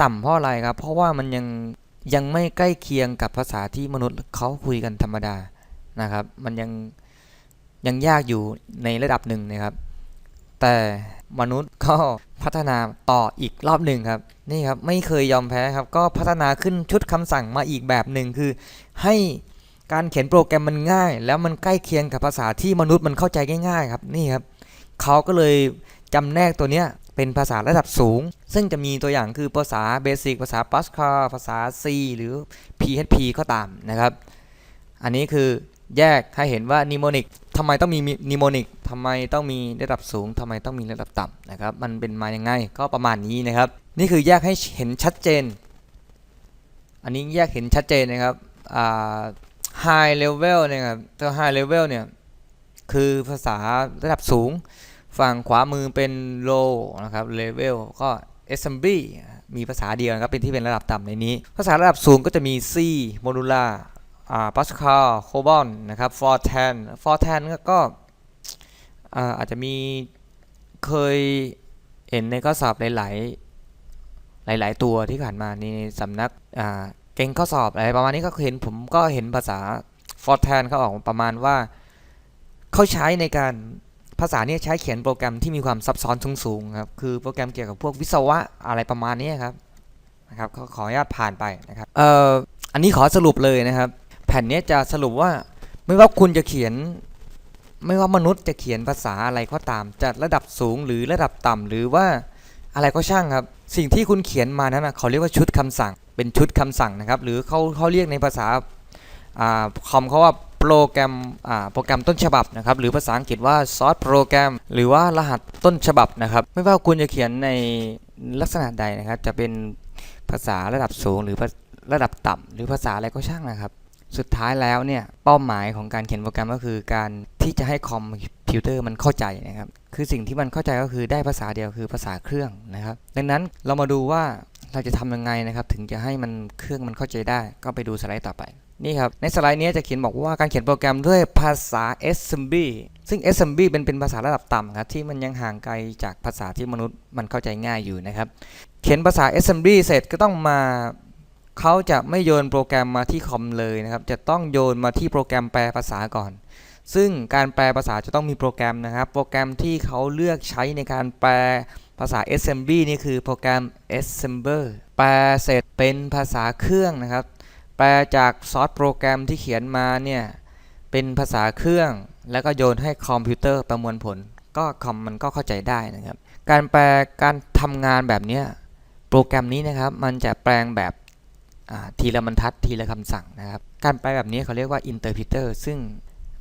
ต่ำเพราะอะไรครับ เพราะว่ามันยังยังไม่ใกล้เคียงกับภาษาที่มนุษย์เขาคุยกันธรรมดานะครับ มันยังยังยากอยู่ในระดับหนึ่งนะครับ แต่มนุษย์ก็พัฒนาต่ออีกรอบหนึ่งครับนี่ครับไม่เคยยอมแพ้ครับก็พัฒนาขึ้นชุดคำสั่งมาอีกแบบหนึ่งคือ ให้การเขียนโปรแกรมมันง่าย แล้วมันใกล้เคียงกับภาษาที่มนุษย์มันเข้าใจง่าย ๆ ครับนี่ครับเขาก็เลยจำแนกตัวเนี้ย เป็นภาษาระดับสูง ซึ่งจะมีตัวอย่างคือภาษาเบสิกภาษา Pascal ภาษา C หรือ PHP ก็ตามนะครับ อันนี้คือแยกให้เห็นว่านิโมนิกทำไมต้องมีนิโมนิกทำไมต้องมีระดับสูงทำไมต้องมีระดับต่ำนะครับ มันเป็นมาอยังไงก็ประมาณนี้นะครับ นี่คือแยกให้เห็นชัดเจน อันนี้แยกเห็นชัดเจนนะครับอ่า high level เนี่ยครับตัว high level เนี่ยคือภาษาระดับสูง ฝั่งขวามือเป็น low นะครับ level ก็ assembly มีภาษาเดียวนะครับ เป็นที่เป็นระดับต่ำในนี้ ภาษาระดับสูงก็จะมี C Modular อ่า Pascal Cobol นะครับ Fortran Fortran ก็อาอาจจะมีเคยเห็นในข้อสอบหลาย ๆหลาย ๆ ตัวที่ผ่านมาในสำนักอ่าเก่งข้อสอบอะไรประมาณนี้ก็เห็นผมก็เห็นภาษา Fortran เขาออกประมาณว่า เขาใช้ในการ ภาษาเนี้ใช้เขียนโปรแกรมที่มีความซับซ้อนสูงๆครับ คือโปรแกรมเกี่ยวกับพวกวิศวะอะไรประมาณนี้ครับนะครับก็ขออนุญาตผ่านไปนะครับเอ่ออันนี้ขอสรุปเลยนะครับ แผ่นนี้จะสรุปว่าไม่ว่าคุณจะเขียน ไม่ว่ามนุษย์จะเขียนภาษาอะไรก็ตาม จะระดับสูงหรือระดับต่ำหรือว่าอะไรก็ช่างครับ สิ่งที่คุณเขียนมานั้นนะเขาเรียกว่าชุดคำสั่ง เป็นชุดคำสั่งนะครับ หรือเขาเขาเรียกในภาษาอ่าคอมเขาว่า รแกรมอ่าโปรแกรมต้นฉบับนะครับหรือภาษาอังกฤษว่าซอสโปรแกรมหรือว่ารหัสต้นฉบับนะครับ ไม่ว่าคุณจะเขียนในลักษณะใดนะครับ จะเป็นภาษาระดับสูงหรือระดับต่ำหรือภาษาอะไรก็ช่างนะครับ สุดท้ายแล้วเนี่ยเป้าหมายของการเขียนโปรแกรมก็คือการที่จะให้คอมพิวเตอร์มันเข้าใจนะครับ คือสิ่งที่มันเข้าใจก็คือได้ภาษาเดียวคือภาษาเครื่องนะครับ ดังนั้นเรามาดูว่าเราจะทำยังไงนะครับ ถึงจะให้มันเครื่องมันเข้าใจได้ ก็ไปดูสไลด์ต่อไป นี่ครับ ในสไลด์นี้จะเขียนบอกว่าการเขียนโปรแกรมด้วยภาษา assembly ซึ่ง assembly เป็นเป็นภาษาระดับต่ำครับที่มันยังห่างไกลจากภาษาที่มนุษย์มันเข้าใจง่ายอยู่นะครับ เขียนภาษา assembly เสร็จก็ต้องมาเขาจะไม่โยนโปรแกรมมาที่คอมเลยนะครับ จะต้องโยนมาที่โปรแกรมแปลภาษาก่อน ซึ่งการแปลภาษาจะต้องมีโปรแกรมนะครับ โปรแกรมที่เขาเลือกใช้ในการแปลภาษา assembly นี่คือโปรแกรม assembler แปลเสร็จเป็นภาษาเครื่องนะครับ แปลจากซอสโปรแกรมที่เขียนมาเนี่ย เป็นภาษาเครื่อง แล้วก็โยนให้คอมพิวเตอร์ประมวลผล ก็คอมมันก็เข้าใจได้นะครับ การแปลการทำงานแบบเนี้ยโปรแกรมนี้นะครับ มันจะแปลงแบบทีละบรรทัดทีละคำสั่งนะครับ การแปลแบบนี้เขาเรียกว่า interpreter ซึ่ง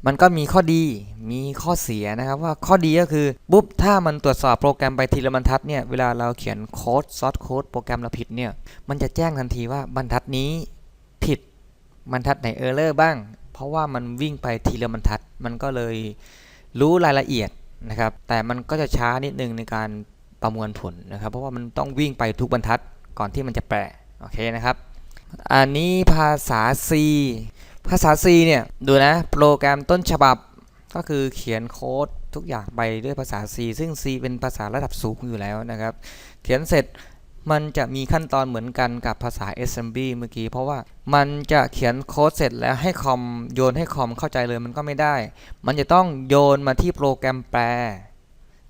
มันก็มีข้อดี มีข้อเสียนะครับว่าข้อดีก็คือปุ๊บถ้ามันตรวจสอบโปรแกรมไปทีละบรรทัดเนี่ย เวลาเราเขียนโค้ดซอสโค้ดโปรแกรมเราผิดเนี่ย มันจะแจ้งทันทีว่าบรรทัดนี้ บรรทัดไหนเออร์เลอร์บ้าง เพราะว่ามันวิ่งไปทีละบรรทัด มันก็เลยรู้รายละเอียดนะครับ แต่มันก็จะช้านิดนึงในการประมวลผลนะครับ เพราะว่ามันต้องวิ่งไปทุกบรรทัดก่อนที่มันจะแปลโอเคนะครับ อันนี้ภาษา C ภาษา C เนี่ยดูนะโปรแกรมต้นฉบับก็คือเขียนโค้ดทุกอย่างไปด้วยภาษา C ซึ่ง C เป็นภาษาระดับสูงอยู่แล้วนะครับ เขียนเสร็จ มันจะมีขั้นตอนเหมือนกันกับภาษา assembly เมื่อกี้ เพราะว่ามันจะเขียนโค้ดเสร็จแล้วให้คอมโยนให้คอมเข้าใจเลยมันก็ไม่ได้ มันจะต้องโยนมาที่โปรแกรมแปล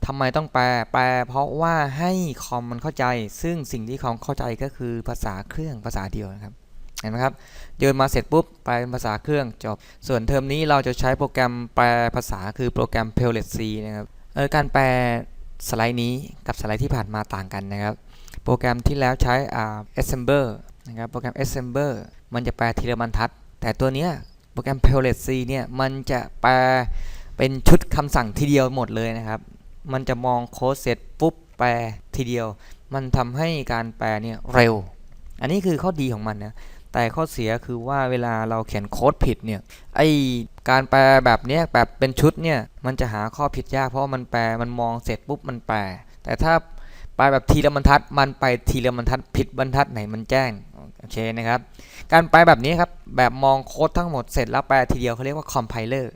ทำไมต้องแปล แปล เพราะว่าให้คอมมันเข้าใจ ซึ่งสิ่งที่คอมเข้าใจก็คือภาษาเครื่องภาษาเดียวนะครับ เห็นไหมครับ โยนมาเสร็จปุ๊บ แปลเป็นภาษาเครื่องจบ ส่วนเทอมนี้เราจะใช้โปรแกรมแปลภาษาคือโปรแกรม p e l l e t C นะครับ เออการแปลสไลด์นี้กับสไลด์ที่ผ่านมาต่างกันนะครับ โปรแกรมที่แล้วใช้อ่า assembler นะครับ โปรแกรม assembler มันจะแปลทีละบรรทัด แต่ตัวเนี้ยโปรแกรม p e l e t C เนี่ย มันจะแปลเป็นชุดคำสั่งทีเดียวหมดเลยนะครับ มันจะมองโค้ดเสร็จปุ๊บแปลทีเดียว มันทำให้การแปลเนี่ยเร็ว อันนี้คือข้อดีของมันนะ แต่ข้อเสียคือว่าเวลาเราเขียนโค้ดผิดเนี่ย ไอการแปลแบบเนี้ยแบบเป็นชุดเนี่ย มันจะหาข้อผิดยากเพราะว่ามันแปล มันมองเสร็จปุ๊บมันแปล แต่ถ้า แปแบบทีละบรรทัด มันไปทีละบรรทัดผิดบรรทัดไหนมันแจ้งโอเคนะครับ การแปแบบนี้ครับแบบมองโค้ดทั้งหมดเสร็จแล้วแปลทีเดียวเขาเรียกว่า compiler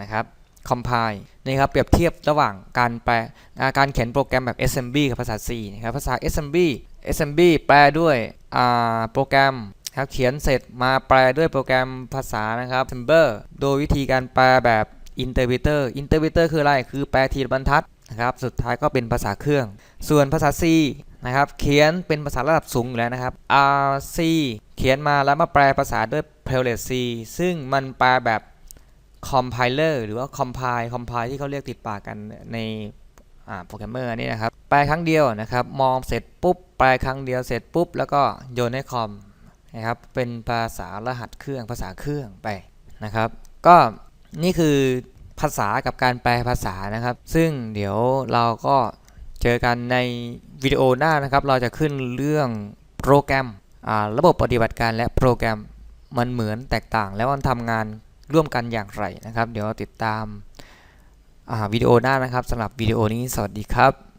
นะครับ compile นี่ครับเปรียบเทียบระหว่างการแปลาการเขียนโปรแกรมแบบ ASM กับภาษา C นะครับภาษา ASM ASM แปลด้วยโปรแกรมครับเขียนเสร็จมาแปลด้วยโปรแกรมภาษานะครับ assembler โดยวิธีการแปลแบบ interpreter interpreter คืออะไร คือแปลทีละบรรทัด นะครับสุดท้ายก็เป็นภาษาเครื่อง ส่วนภาษา C นะครับเขียนเป็นภาษาระดับสูงอยู่แล้วนะครับ R C เขียนมาแล้วมาแปลภาษาด้วย p a l e t C ซึ่งมันแปลแบบ compiler หรือว่า compile compile ที่เขาเรียกติดปากกันในโปรแกรมเมอร์นี่นะครับแปลครั้งเดียวนะครับมองเสร็จปุ๊บแปลครั้งเดียวเสร็จปุ๊บแล้วก็โยนให้คอมนะครับเป็นภาษารหัสเครื่องภาษาเครื่องไปนะครับ ก็นี่คือ ภาษากับการแปลภาษานะครับ ซึ่งเดี๋ยวเราก็เจอกันในวิดีโอหน้านะครับ เราจะขึ้นเรื่องโปรแกรมระบบปฏิบัติการและโปรแกรมมันเหมือนแตกต่าง แล้วมันทำงานร่วมกันอย่างไรนะครับ เดี๋ยวติดตามวิดีโอหน้านะครับสำหรับวิดีโอนี้สวัสดีครับ